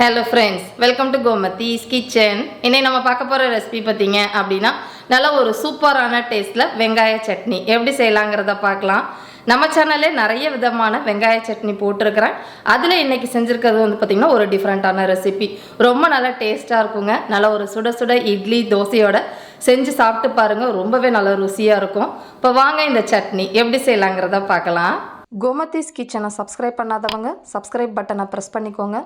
Hello friends welcome to Gomathi's kitchen இன்னைக்கு நம்ம பார்க்க போகிற ரெசிபி பார்த்தீங்க அப்படின்னா நல்ல ஒரு சூப்பரான டேஸ்ட்டில் வெங்காய சட்னி. எப்படி செய்யலாங்கிறத பார்க்கலாம். நம்ம சேனல்லே நிறைய விதமான வெங்காய சட்னி போட்டிருக்கிறேன். அதில் இன்றைக்கி செஞ்சுருக்கிறது வந்து பார்த்திங்கன்னா ஒரு டிஃப்ரெண்ட்டான ரெசிபி ரொம்ப நல்லா டேஸ்ட்டாக இருக்குங்க. நல்ல ஒரு சுட சுட இட்லி தோசையோட செஞ்சு சாப்பிட்டு பாருங்கள் ரொம்பவே நல்ல ருசியாக இருக்கும். இப்போ வாங்க இந்த சட்னி. எப்படி செய்யலாங்கிறத பார்க்கலாம். கோமதிஸ் கிச்சனை சப்ஸ்கிரைப் பண்ணாதவங்க சப்ஸ்கிரைப் பட்டனை ப்ரெஸ் பண்ணிக்கோங்க.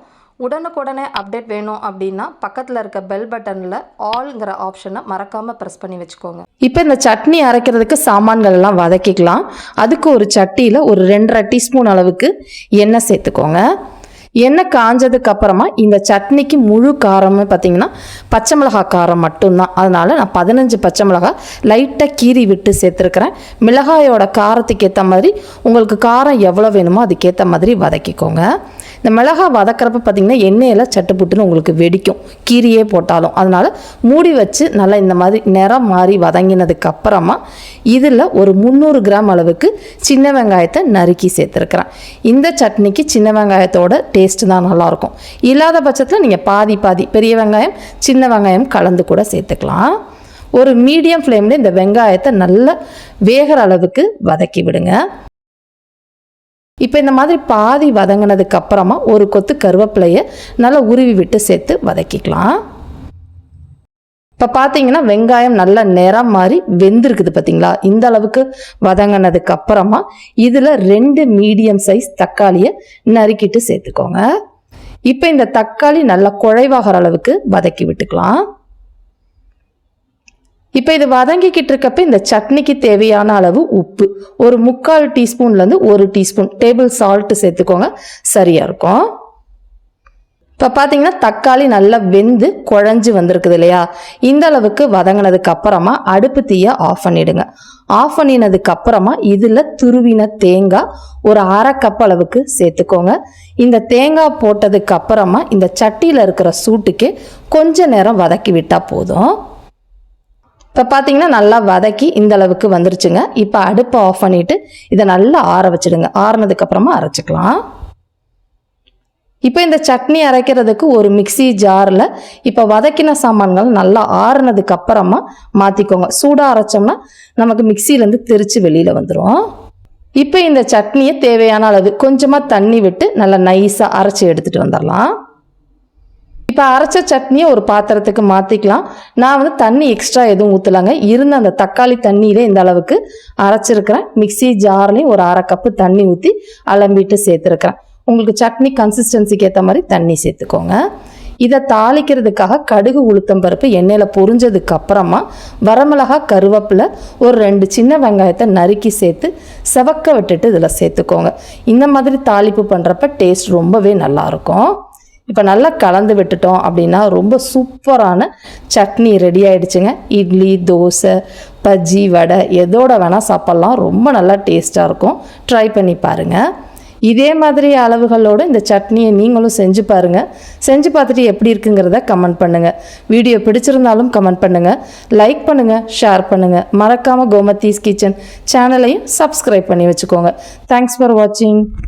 உடனுக்குடனே அப்டேட் வேணும் அப்படின்னா பக்கத்தில் இருக்க பெல் பட்டனில் ஆல்ங்கிற ஆப்ஷனை மறக்காமல் ப்ரெஸ் பண்ணி வச்சுக்கோங்க. இப்போ இந்த சட்னி அரைக்கிறதுக்கு சாமான்கள் எல்லாம் வதக்கிக்கலாம். அதுக்கு ஒரு சட்டியில் ஒரு ரெண்டரை டீஸ்பூன் அளவுக்கு எண்ணெய் சேர்த்துக்கோங்க. எண்ணெய் காஞ்சதுக்கு அப்புறமா இந்த சட்னிக்கு முழு காரமே பார்த்தீங்கன்னா பச்சை மிளகாய் காரம் மட்டும்தான். அதனால் நான் பதினஞ்சு பச்சை மிளகாய் லைட்டாக கீறி விட்டு சேர்த்துருக்குறேன். மிளகாயோட காரத்துக்கு ஏற்ற மாதிரி உங்களுக்கு காரம் எவ்வளோ வேணுமோ அதுக்கேற்ற மாதிரி வதக்கிக்கோங்க. இந்த மிளகா வதக்கிறப்ப பார்த்தீங்கன்னா எண்ணெயில் சட்டுப்புட்டுன்னு உங்களுக்கு வெடிக்கும். கீரியே போட்டாலும். அதனால் மூடி வச்சு நல்லா இந்த மாதிரி நிறம் மாறி வதங்கினதுக்கப்புறமா இதில் ஒரு முந்நூறு கிராம் அளவுக்கு சின்ன வெங்காயத்தை நறுக்கி சேர்த்துருக்குறேன். இந்த சட்னிக்கு சின்ன வெங்காயத்தோட டேஸ்ட்டு தான் நல்லாயிருக்கும். இல்லாத பட்சத்தில் நீங்கள் பாதி பாதி பெரிய வெங்காயம் சின்ன வெங்காயம் கலந்து கூட சேர்த்துக்கலாம். ஒரு மீடியம் ஃப்ளேமில் இந்த வெங்காயத்தை நல்லா வேகிற அளவுக்கு வதக்கி விடுங்க. இப்போ இந்த மாதிரி பாதி வதங்கினதுக்கு அப்புறமா ஒரு கொத்து கருவேப்பிலையை நல்லா உருவி விட்டு சேர்த்து வதக்கிக்கலாம். இப்போ பார்த்தீங்கன்னா வெங்காயம் நல்லா நிறம் மாதிரி வெந்திருக்குது பார்த்தீங்களா இந்த அளவுக்கு வதங்கினதுக்கு அப்புறமா இதில் ரெண்டு மீடியம் சைஸ் தக்காளியை நறுக்கிட்டு சேர்த்துக்கோங்க. இப்போ இந்த தக்காளி நல்லா குழைவாகிற அளவுக்கு வதக்கி விட்டுக்கலாம். இப்போ இது வதங்கிக்கிட்டு இருக்கப்ப இந்த சட்னிக்கு தேவையான அளவு உப்பு. ஒரு முக்கால் டீஸ்பூன்லேருந்து ஒரு டீஸ்பூன் டேபிள் சால்ட்டு சேர்த்துக்கோங்க. சரியாக இருக்கும். இப்போ பார்த்தீங்கன்னா தக்காளி நல்லா வெந்து குழஞ்சி வந்திருக்குது இல்லையா? இந்த அளவுக்கு வதங்கினதுக்கு அப்புறமா அடுப்பு தீயை ஆஃப் பண்ணிடுங்க. ஆஃப் பண்ணினதுக்கு அப்புறமா இதில் துருவின தேங்காய் ஒரு அரை கப் அளவுக்கு சேர்த்துக்கோங்க. இந்த தேங்காய் போட்டதுக்கு அப்புறமா இந்த சட்டியில் இருக்கிற சூட்டுக்கு கொஞ்ச நேரம் வதக்கி விட்டால் போதும். இப்போ பார்த்தீங்கன்னா நல்லா வதக்கி இந்த அளவுக்கு வந்துருச்சுங்க. இப்போ அடுப்பை ஆஃப் பண்ணிவிட்டு இதை நல்லா ஆற வச்சிடுங்க. ஆறுனதுக்கப்புறமா அரைச்சிக்கலாம். இப்போ இந்த சட்னி அரைக்கிறதுக்கு ஒரு மிக்சி ஜாரில் இப்போ வதக்கின சாமான்கள் நல்லா ஆறுனதுக்கு அப்புறமா மாற்றிக்கோங்க சூடாக அரைச்சோம்னா நமக்கு மிக்சியிலேருந்து தெரித்து வெளியில் வந்துடும் இப்போ இந்த சட்னியை தேவையான அளவு கொஞ்சமாக தண்ணி விட்டு நல்லா நைஸாக அரைச்சி எடுத்துகிட்டு வந்துடலாம் இப்போ அரைச்ச சட்னியை ஒரு பாத்திரத்துக்கு மாற்றிக்கலாம் நான் வந்து தண்ணி எக்ஸ்ட்ரா எதுவும் ஊற்றலாங்க இருந்த அந்த தக்காளி தண்ணியிலே இந்த அளவுக்கு அரைச்சிருக்கிறேன். மிக்சி ஜார்லேயும் ஒரு அரை கப்பு தண்ணி ஊற்றி அலம்பிட்டு சேர்த்துருக்கிறேன். உங்களுக்கு சட்னி கன்சிஸ்டன்சிக்கு ஏற்ற மாதிரி தண்ணி சேர்த்துக்கோங்க. இதை தாளிக்கிறதுக்காக கடுகு உளுத்தம் பருப்பு எண்ணெயில் பொரிஞ்சதுக்கு அப்புறமா வரமிளகா கருவேப்பிலை ஒரு ரெண்டு சின்ன வெங்காயத்தை நறுக்கி சேர்த்து செவக்க விட்டுட்டு இதில் சேர்த்துக்கோங்க. இந்த மாதிரி தாளிப்பு பண்ணுறப்ப டேஸ்ட் ரொம்பவே நல்லாயிருக்கும் இப்போ நல்லா கலந்து விட்டுட்டோம் அப்படின்னா ரொம்ப சூப்பரான சட்னி ரெடி ஆயிடுச்சுங்க. இட்லி தோசை பஜ்ஜி வடை எதோட வேணால் சாப்பிட்லாம். ரொம்ப நல்லா டேஸ்ட்டாக இருக்கும். ட்ரை பண்ணி பாருங்கள் இதே மாதிரி அளவுகளோடு இந்த சட்னியை நீங்களும் செஞ்சு பாருங்கள் செஞ்சு பார்த்துட்டு எப்படி இருக்குங்கிறத கமெண்ட் பண்ணுங்கள் வீடியோ பிடிச்சிருந்தாலும் கமெண்ட் பண்ணுங்கள் லைக் பண்ணுங்கள் ஷேர் பண்ணுங்கள் மறக்காமல் கோமத்தீஸ் கிச்சன் சேனலையும் சப்ஸ்கிரைப் பண்ணி வச்சுக்கோங்க. தேங்க்ஸ் ஃபார் வாட்சிங்